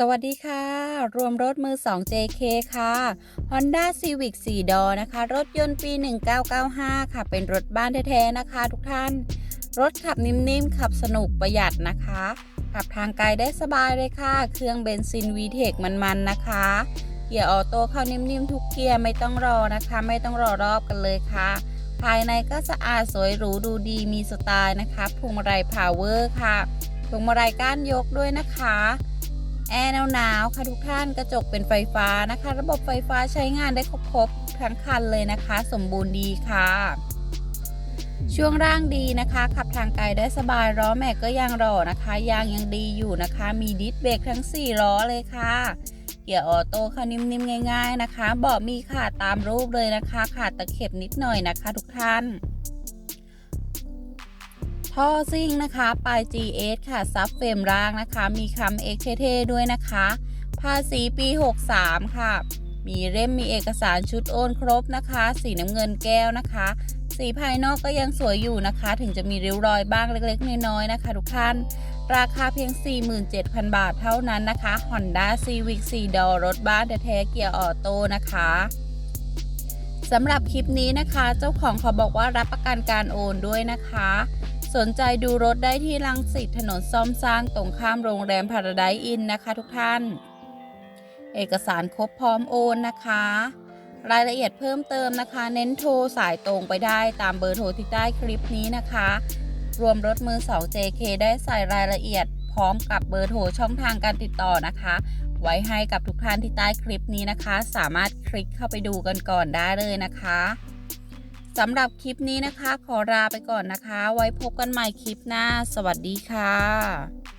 สวัสดีค่ะ รวมรถมือ 2 JK ค่ะ Honda Civic 4 ดอนะคะ รถยนต์ปี 1995 ค่ะ เป็นรถบ้านแท้ๆนะคะทุกท่าน รถขับนิ่มๆ ขับสนุกประหยัดนะคะ ขับทางไกลได้สบายเลยค่ะ เครื่องเบนซิน VTEC มันๆ นะคะ เกียร์ออโต้เข้านิ่มๆ ทุกเกียร์ไม่ต้องรอนะคะ ไม่ต้องรอรอบกันเลยค่ะ ภายในก็สะอาดสวยหรูดูดีมีสไตล์นะคะพวงมาลัยพาวเวอร์ค่ะพวงมาลัยก้านยกด้วยนะคะ แอร์หนาวๆค่ะทุกท่านกระจกเป็นไฟฟ้านะคะ ระบบไฟฟ้าใช้งานได้ครบๆทั้งคันเลยนะคะ สมบูรณ์ดีค่ะ ช่วงร่างดีนะคะ ขับทางไกลได้สบายล้อแม็กก็ยังรอนะคะ ยางยังดีอยู่นะคะ มีดิสเบรกทั้ง 4 ล้อเลยค่ะเกียร์ออโต้ค่ะนิ่มๆง่าย ๆ นะคะเบาะมีขาดตามรูปเลยนะคะ ขาดตะเข็บนิดหน่อยนะคะ ทุกท่าน ท่อซิ่งนะคะปลาย GS ค่ะ ซับเฟรมร่างนะคะ มีคำเอ็กเท่ๆด้วยนะคะ ภาษีปี 63 ค่ะ มีเล่มมีเอกสารชุดโอนครบนะคะ สีน้ำเงินแก้วนะคะ สีภายนอกก็ยังสวยอยู่นะคะ ถึงจะมีริ้วรอยบ้างเล็กๆ น้อยๆนะคะ ทุกท่าน ราคาเพียง 47,000 บาทเท่านั้นนะคะ Honda Civic 4ดอรถบ้านแท้ๆเกียร์ออโต้นะคะสำหรับคลิปนี้นะคะ เจ้าของเขาบอกว่ารับประกันการโอนด้วยนะคะ สนใจดูรถได้ที่ลังสิตถนนซ่อมสร้างตรงข้ามโรงแรมพาราไดอินนะคะทุกท่าน เอกสารครบพร้อมโอนนะคะ รายละเอียดเพิ่มเติมนะคะ เน้นโทรสายตรงไปได้ตามเบอร์โทรที่ใต้คลิปนี้นะคะ รวมรถมือ 2 JK ได้ใส่รายละเอียดพร้อมกับเบอร์โทรช่องทางการติดต่อนะคะ ไว้ให้กับทุกท่านที่ใต้คลิปนี้นะคะ สามารถคลิกเข้าไปดูกันก่อนได้เลยนะคะ สำหรับคลิปนี้นะคะ ขอลาไปก่อนนะคะ ไว้พบกันใหม่คลิปหน้า สวัสดีค่ะ